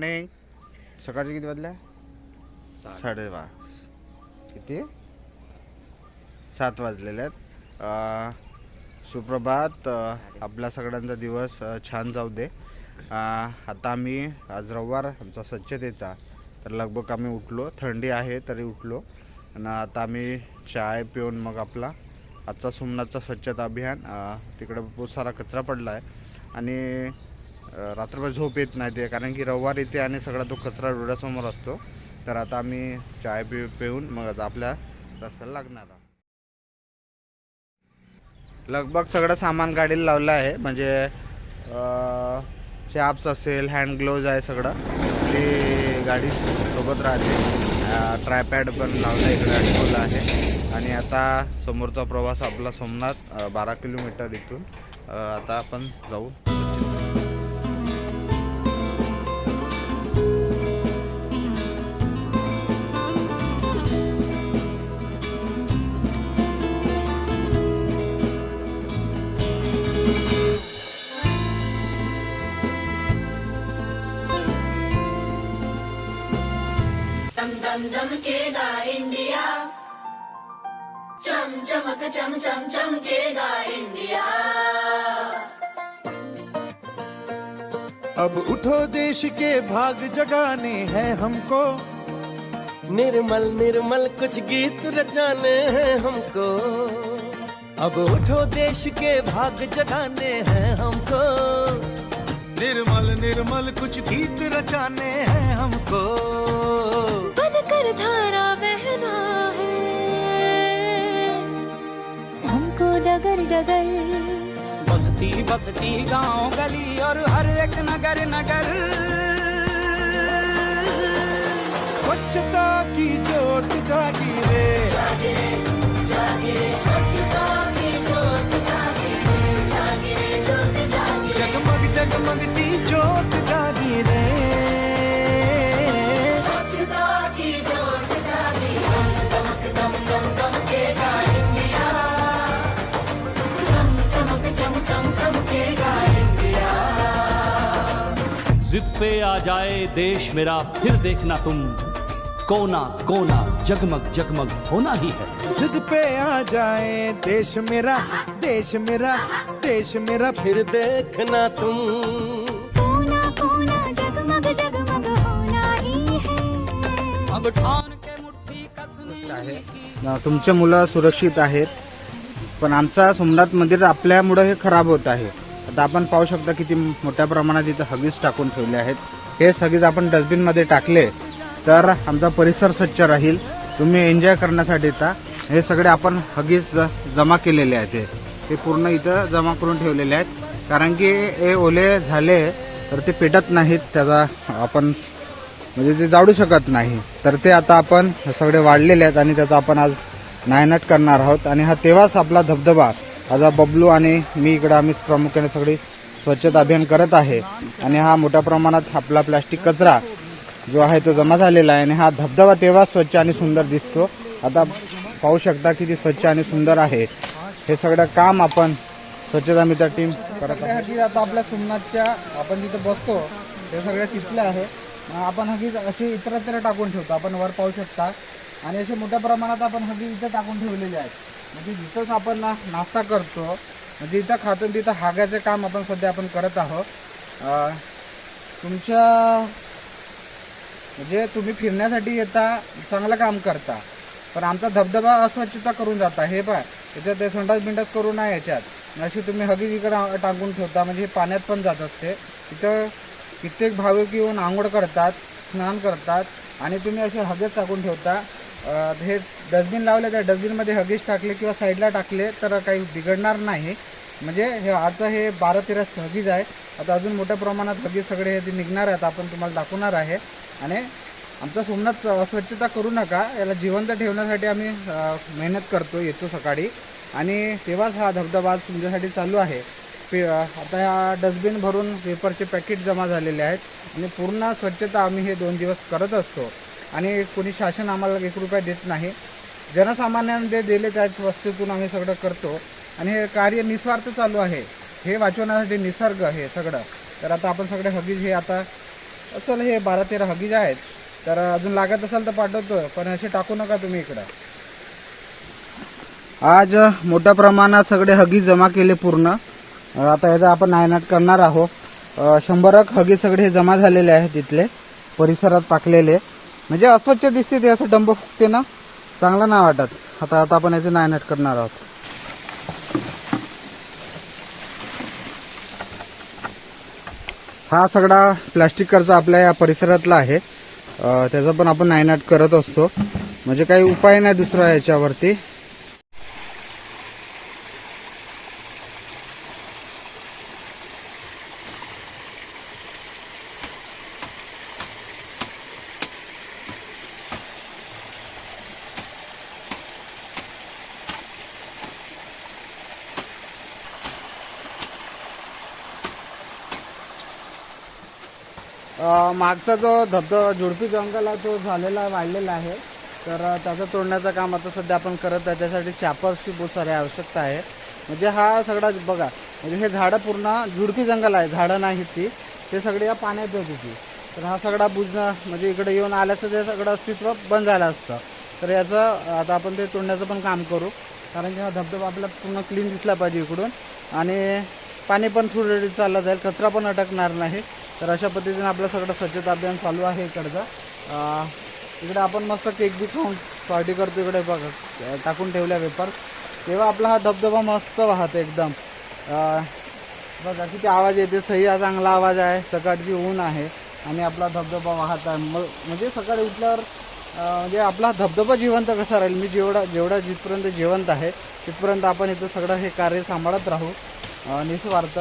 Morning सकाळचे किती वाजल्या साडेबारा किती? सात वाजलेले आहेत. अं, सुप्रभात अं, आपल्या सगळ्यांचा दिवस छान जाऊ दे. आता आम्ही आज रविवार आमचा स्वच्छतेचा. तर लगभग आम्ही उठलो. थंडी आहे तरी उठलो. आणि आता आम्ही चाय पिऊन मग आपला आजचा सोमनाथचा स्वच्छता अभियान तिकडे बहुत सारा कचरा पडला आहे आणि रात्रभर झोप येत नाही ते कारण की रविवार येते आणि सगळा तो कचरा डोळ्यासमोर असतो. तर आता आम्ही चाय पि पिऊन मग आता आपल्या रस्त्याला लागणार आहोत. लगभग सगळं सामान गाडीला लावलं आहे. म्हणजे शॅप्स असेल हँड ग्लोव्ज आहे सगळं. ते गाडी सोबत राहते. ट्रायपॅड पण लावला इकडे अडकवलं आहे. आणि आता समोरचा प्रवास आपला सोमनाथ बारा किलोमीटर इथून. आता आपण जाऊ. दम दम दमकेगा इंडिया। चम चमक चम चम चमकेगा इंडिया। अब उठो देश के भाग जगाने हैं हमको। निर्मल निर्मल कुछ गीत रचाने हैं हमको। अब उठो देश के भाग जगाने हैं हमको। निर्मल निर्मल कुछ गीत रचाने हैं हमको। बनकर धारा बहना है। हमको डगर डगर। बसती बसती गाँव गली और हर एक नगर नगर। जिद पे आ जाए देश मेरा फिर देखना तुम। कोना कोना जगमग जगमग होना ही है। जिद पे आ जाए देश मेरा देश मेरा देश मेरा फिर देखना तुम। कोना कोना जगमग जगमग होना ही है। अब ठान के मुट्ठी कसनी आहे? अ, तुमचे मुलं सुरक्षित आहेत पण आमचा सोमनाथ मंदिर आपल्यामुळं हे खराब होत आहे. आता आपण पाहू शकता किती मोठ्या प्रमाणात इथं हगीज टाकून ठेवले आहेत. हे सगळीच आपण डस्टबिनमध्ये टाकले तर आमचा परिसर स्वच्छ राहील. तुम्ही एन्जॉय करण्यासाठी इथं हे सगळे आपण हगीज जमा केलेले आहेत. हे. हे पूर्ण इथं जमा करून ठेवलेले आहेत. कारण की हे ओले झाले तर ते पेटत नाहीत. त्याचा आपण म्हणजे ते जाडू शकत नाही. तर ते आता आपण सगळे वाढलेले आहेत आणि त्याचा आपण आज नायनाट करणार आहोत. आणि हा तेव्हाच आपला धबधबा आज बबलू आणि मी इकडे आम्ही प्रामुख्याने सगळी स्वच्छता अभियान करत आहे. आणि हा मोठ्या प्रमाणात आपला प्लास्टिक कचरा जो आहे तो जमा झालेला आहे आणि हा धबधबा तेव्हा स्वच्छ आणि सुंदर दिसतो. आता पाहू शकता किती स्वच्छ आणि सुंदर आहे. हे सगळं काम आपण स्वच्छता मित्र टीम करत आहे आता आपल्या सोमनाथच्या आपण जिथे बसतो ते सगळं तिथलं आहे. आपण हगीज अशी इतरत्र टाकून ठेवतो. आपण वर पाहू शकता. आणि असे मोठ्या प्रमाणात आपण हगीज इथं टाकून ठेवलेले आहेत. म्हणजे जिथंच आपण ना नाश्ता करतो म्हणजे इथं खातो तिथं हागायचं काम आपण सध्या आपण करत आहोत. तुमच्या म्हणजे तुम्ही फिरण्यासाठी येता चांगलं काम करता पण आमचा धबधबा अस्वच्छता करून जाता हे पहा. याच्यात ते संडास बिंडास करू नाही याच्यात. अशी तुम्ही हगीज इकडे टाकून ठेवता म्हणजे पाण्यात पण जात असते. तिथं कित्येक भाविक येऊन आंघोळ करतात स्नान करतात आणि तुम्ही असे हगीज टाकून ठेवता. हे डस्टबिन लावले त्या डस्टबिनमध्ये हगीज टाकले किंवा साईडला टाकले तर काही बिघडणार नाही. म्हणजे हे आता हे बारा तेरा हगीज आहे. आता अजून मोठ्या प्रमाणात हगीज सगळे हे ते निघणार आहेत आपण तुम्हाला दाखवणार आहे. आणि आमचा सोमनाथ अस्वच्छता करू नका याला जिवंत ठेवण्यासाठी आम्ही मेहनत करतो येतो सकाळी. आणि तेव्हाच हा धबधबा तुमच्यासाठी चालू आहे. पे आता ह्या डस्टबिन भरून पेपरचे पॅकेट जमा झालेले आहेत. आणि पूर्ण स्वच्छता आम्ही हे दोन दिवस करत असतो. आणि कोणी शासन आम्हाला एक रुपया देत नाही. जनसामान्यांना जे दिले त्याच वस्तूतून आम्ही सगळं करतो. आणि हे कार्य निस्वार्थ चालू आहे. हे वाचवण्यासाठी निसर्ग हे सगळं. तर आता आपण सगळे हगीज हे आता असेल हे बारा तेरा हगीज आहेत. तर अजून लागत असेल तर पाठवतो. पण असे टाकू नका तुम्ही इकडं. आज मोठ्या प्रमाणात सगळे हगी जमा केले पूर्ण. आता याचा आपण नायनाट करणार आहोत. शंभरक हगी सगळे हे जमा झालेले आहेत तिथले परिसरात टाकलेले. म्हणजे अस्वच्छ दिसते ते असं डंब फुकते ना? चांगलं नाही वाटत. आता आता आपण याचे नायनाट करणार आहोत. हा सगळा प्लास्टिक खर्च आपल्या या परिसरातला आहे. त्याचा पण आपण नायनाट करत असतो. म्हणजे काही उपाय नाही दुसरा याच्यावरती. मागचा जो धबधबा झुडपी जंगल आहे तो झालेला वाढलेला आहे तर त्याचं तोडण्याचं काम आता सध्या आपण करत आहे. त्यासाठी चॅपर्सची बहुत सारी आवश्यकता आहे. म्हणजे हा सगळा बघा म्हणजे हे झाडं पूर्ण झुडपी जंगल आहे. झाडं नाहीत ती. ते सगळे या पाण्यात येत होती तर हा सगळा बुजणं म्हणजे इकडे येऊन आल्याचं ते सगळं अस्तित्व बंद झालं असतं. तर याचं आता आपण ते तोडण्याचं पण काम करू. कारण की हा धबधबा आपला पूर्ण क्लीन दिसला पाहिजे इकडून. आणि पाणी पण सुरळीत चाललं जाईल. कचरा पण अटकणार नाही. तर अशा पद्धतीने आपलं सगळं स्वच्छता अभियान चालू आहे इकडचं. इकडे आपण मस्त केक बी खाऊन पार्टी करतो इकडे बघ टाकून ठेवल्या पेपर तेव्हा आपला हा धबधबा मस्त वाहतो एकदम. बघा किती आवाज येते सही हा चांगला आवाज आहे सकाळची ऊन आहे आणि आपला धबधबा वाहत आहे. मग म्हणजे सकाळी उठल्यावर म्हणजे आपला धबधबा जिवंत कसा राहील? मी जेवढा जेवढा जिथपर्यंत जिवंत आहे तिथपर्यंत आपण इथं सगळं हे कार्य सांभाळत राहू निस्वार्थ.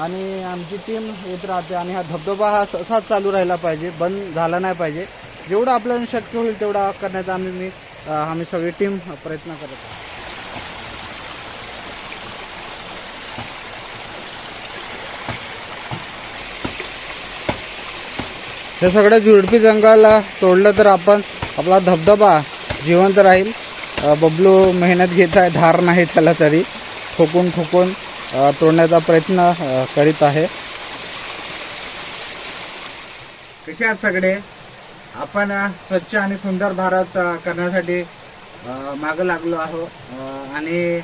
आणि आमची टीम येत राहते आणि हा धबधबा हा असाच चालू राहिला पाहिजे बंद झाला नाही पाहिजे. जेवढं आपल्याला शक्य होईल तेवढा करण्याचा आम्ही मी आम्ही सगळी टीम प्रयत्न करत आहोत. हे सगळं झुडपी जंगल तोडलं तर आपण आपला धबधबा जिवंत राहील. बबलू मेहनत घेत आहे धार नाही त्याला तरी. ठोकून ठोकून तोडण्याचा प्रयत्न करीत आहे. कसे आहात सगळे? आपण स्वच्छ आणि सुंदर भारत करण्यासाठी मागं लागलो आहोत. आणि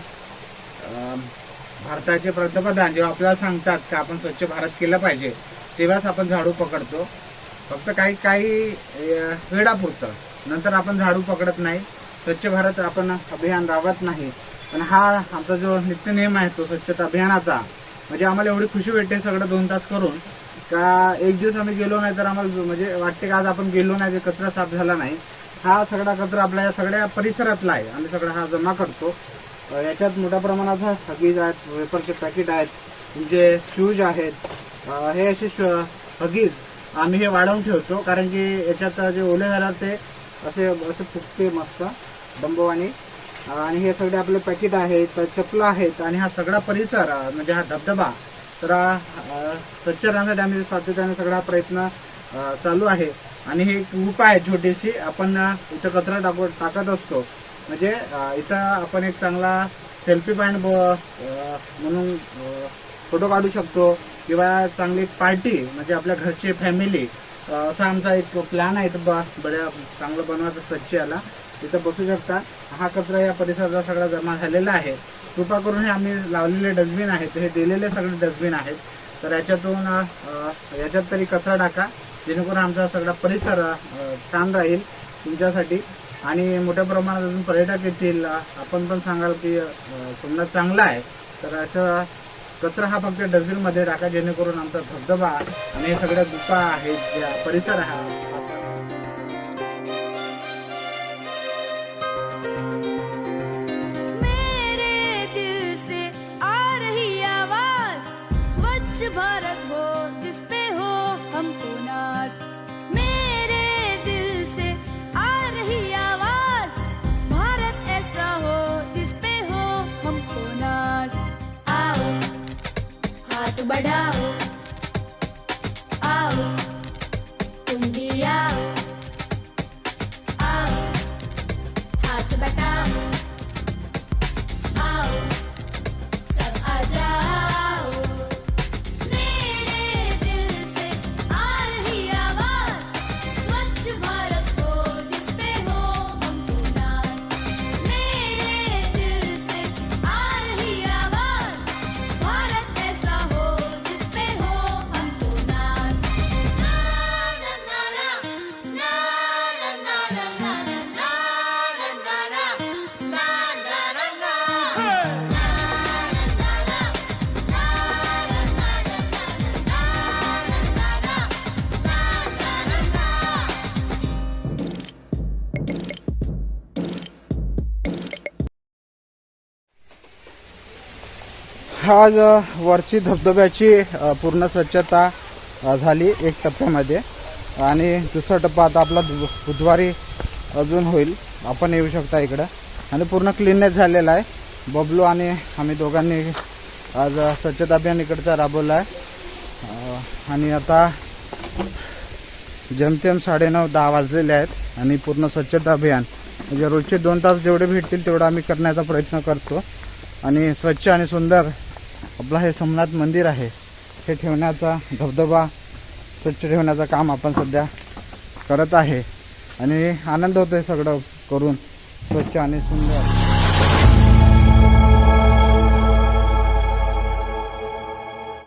भारताचे पंतप्रधान जेव्हा आपल्याला सांगतात का आपण स्वच्छ भारत केलं पाहिजे तेव्हाच आपण झाडू पकडतो. फक्त काही काही वेळापुरतं. नंतर आपण झाडू पकडत नाही. स्वच्छ भारत आपण अभियान राबवत नाही. पण हा आमचा जो नित्य नियम आहे तो स्वच्छता अभियानाचा म्हणजे आम्हाला एवढी खुशी भेटते सगळं दोन तास करून. का एक दिवस आम्ही गेलो नाही तर आम्हाला म्हणजे वाटते का आज आपण गेलो नाही ते कचरा साफ झाला नाही हा सगळा कचरा आपल्या या सगळ्या परिसरातला आहे. आम्ही सगळा हा जमा करतो. याच्यात मोठ्या प्रमाणात हगीज आहेत वेपरचे पॅकेट आहेत तुमचे शूज आहेत. हे असे श- हगीज आम्ही हे वाढवून ठेवतो कारण की याच्यात जे ओले झाला ते असे असे फुकते मस्त डंबवानी. आणि आणि हे सगळे आपले पॅकेट आहेत चपला आहेत आणि हा सगळा परिसर म्हणजे हा धबधबा तर स्वच्छ राहण्यासाठी आम्ही सातत्याने सगळा प्रयत्न चालू आहे. आणि ही एक उप आहे छोटीशी आपण इथं कचरा टाकू टाकत असतो. म्हणजे इथं आपण एक चांगला सेल्फी पॉईंट म्हणून फोटो काढू शकतो. किंवा चांगली पार्टी म्हणजे आपल्या घरची फॅमिली असा आमचा एक प्लॅन आहे. इथं बऱ्या चांगलं बनवायचं स्वच्छ याला. तिथं बसू शकता. हा कचरा या परिसराचा सगळा जमा झालेला आहे. कृपा करून हे आम्ही लावलेले डस्टबिन आहेत. हे दिलेले सगळे डस्टबिन आहेत. तर याच्यातून याच्यात तरी कचरा टाका. जेणेकरून आमचा सगळा परिसर छान राहील तुमच्यासाठी. आणि मोठ्या प्रमाणात अजून पर्यटक येतील. आपण पण सांगाल की सोमनाथ चांगला आहे. तर असं कचरा हा फक्त डस्टबिनमध्ये टाका जेणेकरून आमचा धबधबा आणि हे सगळ्या गुफा आहेत ज्या परिसर हा હાથ બઢાઓ. આવો. आज वरची धबधब्याची पूर्ण स्वच्छता झाली एक टप्प्यामध्ये. आणि दुसरा टप्पा आता आपला बुधवारी अजून होईल. आपण येऊ शकता इकडं. आणि पूर्ण क्लीननेस झालेला आहे. बबलू आणि आम्ही दोघांनी आज स्वच्छता अभियान इकडचा राबवला आहे. आणि आता जेमतेम साडेनऊ दहा वाजलेले आहेत. आणि पूर्ण स्वच्छता अभियान. म्हणजे रोजचे दोन तास जेवढे भेटतील तेवढं आम्ही करण्याचा प्रयत्न करतो. आणि स्वच्छ आणि सुंदर आपलं हे सोमनाथ मंदिर आहे. हे ठेवण्याचा धबधबा स्वच्छ ठेवण्याचं काम आपण सध्या करत आहे. आणि आनंद होतोय सगळं करून स्वच्छ आणि सुंदर.